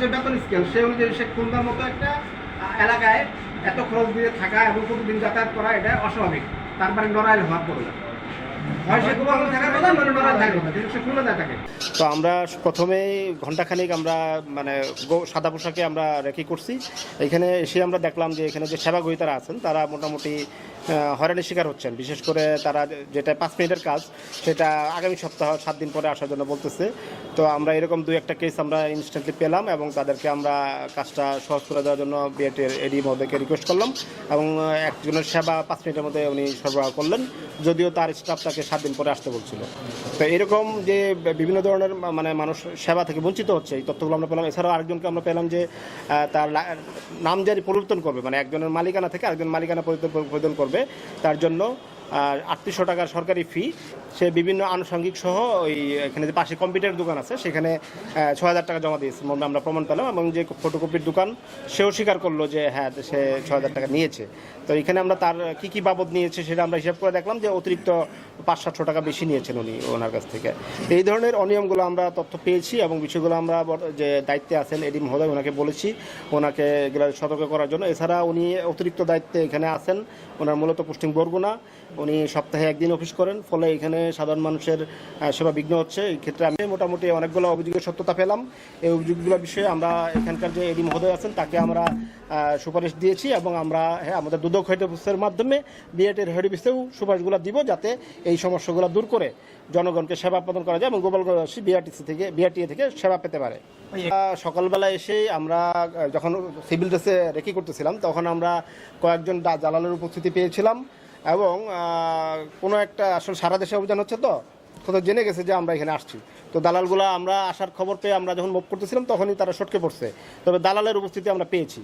যে বেতন স্কেল সে অনুযায়ী সে খুলনার মতো একটা এলাকায় এত খরচ দিয়ে থাকা এবং প্রতিদিন যাতায়াত করা এটা অস্বাভাবিক। তারপরে নড়াইল হওয়ার পড়ে তো আমরা প্রথমেই ঘন্টাখানিক আমরা মানে সাদা পোশাকে আমরা রেকি করছি। এখানে এসে আমরা দেখলাম যে এখানে যে সেবা গ্রহীতারা আছেন, তারা মোটামুটি হয়রানির শিকার হচ্ছেন। বিশেষ করে তারা যেটা পাঁচ মিনিটের কাজ, সেটা আগামী সপ্তাহ সাত দিন পরে আসার জন্য বলতেছে। তো আমরা এরকম দুই একটা কেস আমরা ইনস্ট্যান্টলি পেলাম এবং তাদেরকে আমরা কাজটা সহজ করে দেওয়ার জন্য বিএটের এডি মহোদয়কে রিকোয়েস্ট করলাম এবং একজনের সেবা পাঁচ মিনিটের মধ্যে উনি সরবরাহ করলেন। যদিও তার স্টাফ তাকে সাত দিন পরে আসতে বলছিল। তো এরকম যে বিভিন্ন ধরনের মানে মানুষ সেবা থেকে বঞ্চিত হচ্ছে, এই তথ্যগুলো আমরা পেলাম। এছাড়াও আরেকজনকে আমরা পেলাম যে তার নাম জারি পরিবর্তন করবে। মানে একজনের মালিকানা থেকে আরেকজন মালিকানা পরিবর্তন করবে। তার জন্য আটত্রিশশো টাকার সরকারি ফি সে বিভিন্ন আনুষঙ্গিক সহ ওই এখানে যে পাশে কম্পিউটার দোকান আছে, সেখানে ছ হাজার টাকা জমা দিয়েছে। মর্মে আমরা প্রমাণ পেলাম এবং যে ফটোকপির দোকান, সেও স্বীকার করল যে হ্যাঁ সে ছ হাজার টাকা নিয়েছে। তো এখানে আমরা তার, কি কি বাবদ নিয়েছে সেটা আমরা হিসাব করে দেখলাম যে অতিরিক্ত পাঁচ সাতশো টাকা বেশি নিয়েছেন উনি ওনার কাছ থেকে। তো এই ধরনের অনিয়মগুলো আমরা তথ্য পেয়েছি এবং বিষয়গুলো আমরা যে দায়িত্বে আছেন এডি মহোদয় ওনাকে বলেছি ওনাকে এগুলো সতর্ক করার জন্য। এছাড়া উনি অতিরিক্ত দায়িত্বে এখানে আছেন, ওনার মূলত পোস্টিং বরগুনা। উনি সপ্তাহে একদিন অফিস করেন ফলে এখানে সাধারণ মানুষের সেবা বিঘ্ন হচ্ছে। এই ক্ষেত্রে আমি মোটামুটি অনেকগুলো অভিযোগের সত্যতা পেলাম। এই অভিযোগগুলো বিষয়ে আমরা এখানকার যে এডি মহোদয় আছেন তাকে আমরা সুপারিশ দিয়েছি এবং আমরা হ্যাঁ আমাদের দুদক হেড অফিসের মাধ্যমে বিএটের হেড অফিসেও সুপারিশগুলো দিব যাতে এই সমস্যাগুলো দূর করে জনগণকে সেবা প্রদান করা যায় এবং গোপালগঞ্জবাসী বিআরটিসি থেকে বিআরটিএ থেকে সেবা পেতে পারে। সকালবেলা এসে আমরা যখন সিভিল ড্রেসে রেকি করতেছিলাম তখন আমরা কয়েকজন দালালের উপস্থিতি পেয়েছিলাম। এবং কোনো একটা আসলে সারা দেশে অভিযান হচ্ছে তো কোথাও জেনে গেছে যে আমরা এখানে আসছি। তো দালালগুলো আমরা আসার খবর পেয়ে আমরা যখন মুভ করতেছিলাম তখনই তারা সটকে পড়ছে। তবে দালালের উপস্থিতি আমরা পেয়েছি।